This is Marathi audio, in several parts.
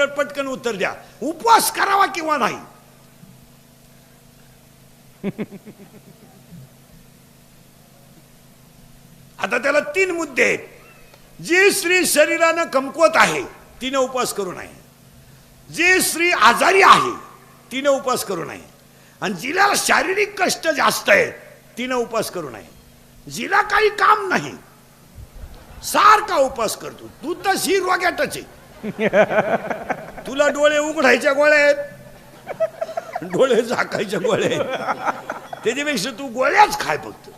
ऑर्डर पटकन उत्तर द्या. उपवास करावा किंवा नाही? आता त्याला तीन मुद्दे आहेत. जी स्त्री शरीरानं कमकुवत आहे तिने उपवास करू नये. जी स्त्री आजारी आहे तिने उपवास करू नये. आणि जिला शारीरिक कष्ट जास्त आहे तिने उपवास करू नये. जिला काही काम नाही सारखा उपवास करतो. तू तशी रोग्याटच आहे. तुला डोळे उघडायच्या गोळ्या आहेत. डोळे झाकायच्या गोळ्या आहेत. त्याच्यापेक्षा तू गोळ्याच खाय फक्त.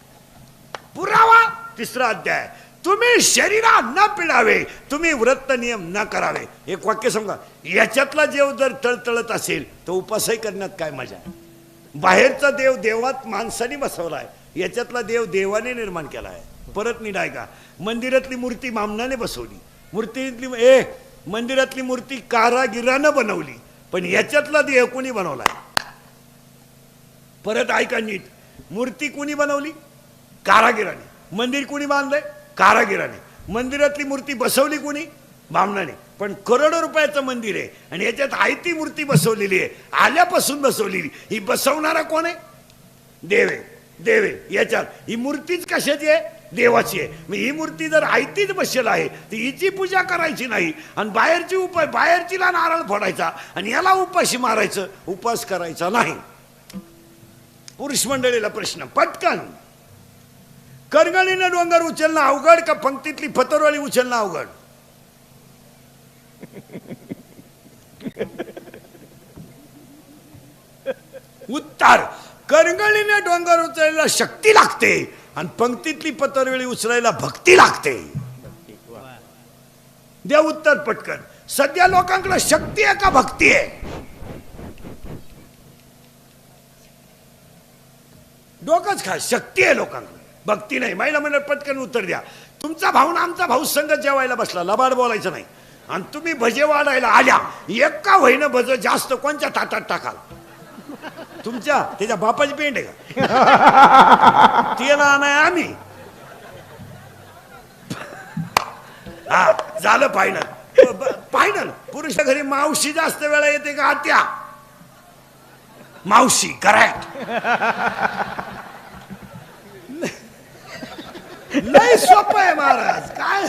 पुरावा तिसरा अध्याय. तुम्ही शरीरा न पिडावे तुम्ही व्रत नियम न करावे. एक वाक्य समजा याच्यातला देव जर तळतळत असेल तर उपासही करण्यात काय मजा आहे? बाहेरचा देव देवात माणसाने बसवलाय. याच्यातला देव देवाने निर्माण केला आहे परत निडाय का? मंदिरातली मूर्ती मामनाने बसवली. मूर्तीतली ए मंदिरातली मूर्ती कारागिरानं बनवली पण याच्यातला देह कोणी बनवला? परत ऐका नीट. मूर्ती कोणी बनवली? कारागिराने. मंदिर कोणी बांधलंय? कारागिराने. मंदिरातली मूर्ती बसवली कोणी? बामणाने. पण करोडो रुपयाचं मंदिर आहे आणि याच्यात आयती मूर्ती बसवलेली आहे. आल्यापासून बसवलेली. ही बसवणारा कोण आहे? देवे देवे याच्यात. ही मूर्तीच कशाची आहे? देवाची आहे. मग ही मूर्ती जर आयतीच बसेल आहे तर हिची पूजा करायची नाही. आणि बाहेरची उपाय बाहेरचीला नारळ फोडायचा आणि याला उपाशी मारायचं उपास करायचा नाही. पुरुष मंडळीला प्रश्न पटकन. करगणीनं डोंगर उचलणं अवघड का पंक्तीतली फतरवाळी उचलणं अवघड? उत्तर करगणीने डोंगर उचलायला शक्ती लागते. आणि पंक्तीतली पतरवेळी उचलायला भक्ती लागते. द्या उत्तर पटकन. सध्या लोकांकडे शक्ती आहे का भक्ती आहे? डोकंच खा शक्ती आहे लोकांकडे. भक्ती नाही. महिला मंडळ पटकन उत्तर द्या. तुमचा भाऊ ना आमचा भाऊ संघ जेवायला बसला. लबाड बोलायचं नाही. आणि तुम्ही भजे वाढायला आल्या. एका वहीनं भज जास्त कोणत्या ताटात टाकाल? तुमच्या त्याच्या बापाची पेंट आहे का? ते ना नाही आम्ही. हा झालं फायनल फायनल पुरुष घरी मावशी जास्त वेळा येते का आत्या? मावशी करेक्ट लय सोपं आहे महाराज काय?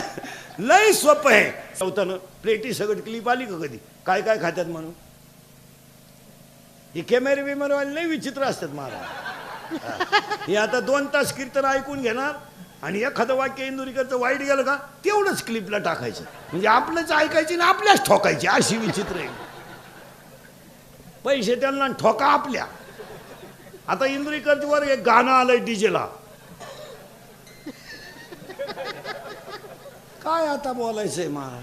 लय सोपं आहे. चौथानं प्लेटी सगळं क्लिप आली का कधी? काय काय खात्यात म्हणून? हे कॅमेरे बिमेरेवाले लय विचित्र असतात महाराज. हे. आता दोन तास कीर्तन ऐकून घेणार आणि एखादं वाक्य इंदुरीकरचं वाईट गेलं का तेवढंच क्लिपला टाकायचं. म्हणजे आपलंच ऐकायची ना आपल्याच ठोकायची अशी विचित्र आहे. पैसे त्यांना ठोका आपल्या. आता इंदुरीकरवर एक गाणं आलंय डीजेला. काय आता बोलायचंय महाराज?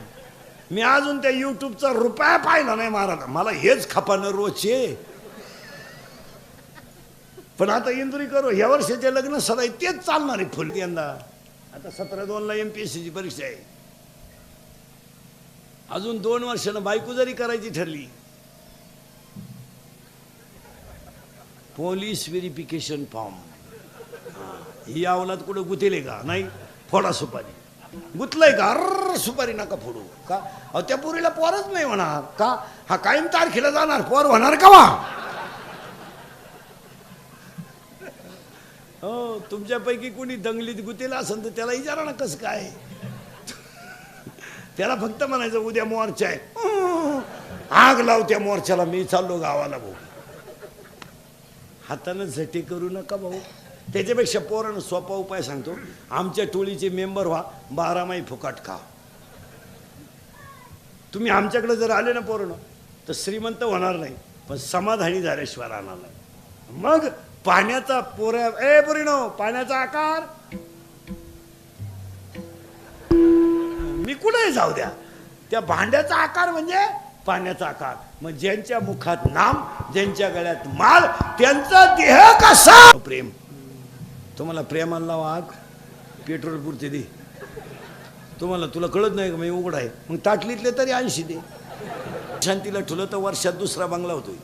मी अजून त्या युट्यूबचा रुपया पाहिला नाही महाराज. मला हेच खपानं रोजचे पण आता इंदुरीकर या वर्षाचे लग्न सदा तेच चालणार आहे फुल. यंदा. आता सतरा दोनला एम पी एस सीची परीक्षा आहे. अजून दोन वर्षानं बायको जरी करायची ठरली पोलीस व्हेरिफिकेशन फॉर्म. ही अवलाद कुठं गुतेले का? नाही फोडा सुपारी. गुतलंय का? अर सुपारी नका फोडू. का? अहो त्या पोरीला पोरच नाही होणार. का? हा कायम तारखेला जाणार. पोर होणार का वा हो तुमच्यापैकी कोणी दंगलीत गुतेला असेल तर त्याला विचारा ना कसं काय. त्याला फक्त म्हणायचं उद्या मोर्चा आहे. आग लाव त्या मोर्चाला मी चाललो गावाला भाऊ. हातानं झटी करू नका भाऊ. त्याच्यापेक्षा पोरानं सोपा उपाय सांगतो. आमच्या टोळीचे मेंबर व्हा बारामाही फुकाट खा तुम्ही आमच्याकडे जर आले ना पोरानं तर श्रीमंत होणार नाही पण समाधानी झाल्याशिवाय राहणार नाही. मग पाण्याचा पोऱ्या ए परिणाम पाण्याचा आकार. मी कुठे जाऊ द्या. त्या भांड्याचा आकार म्हणजे पाण्याचा आकार. मग ज्यांच्या मुखात नाम ज्यांच्या गळ्यात माल त्यांचा देह कसा? प्रेम. तुम्हाला प्रेमाला वाघ पेट्रोल पुरते दे. तुम्हाला तुला कळत नाही का मी उघड आहे? मग ताटलीतले तरी ऐंशी दे. शांतीला ठुलं तर वर्षात दुसरा बंगला होतोय.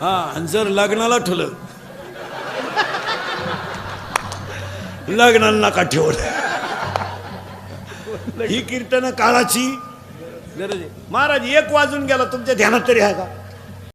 हा आणि जर लग्नाला ठुलं लग्नाला नका ठेवलं ही कीर्तन काळाची. गरज आहे. महाराज एक वाजून गेला तुमच्या ध्यानात तरी आहे का?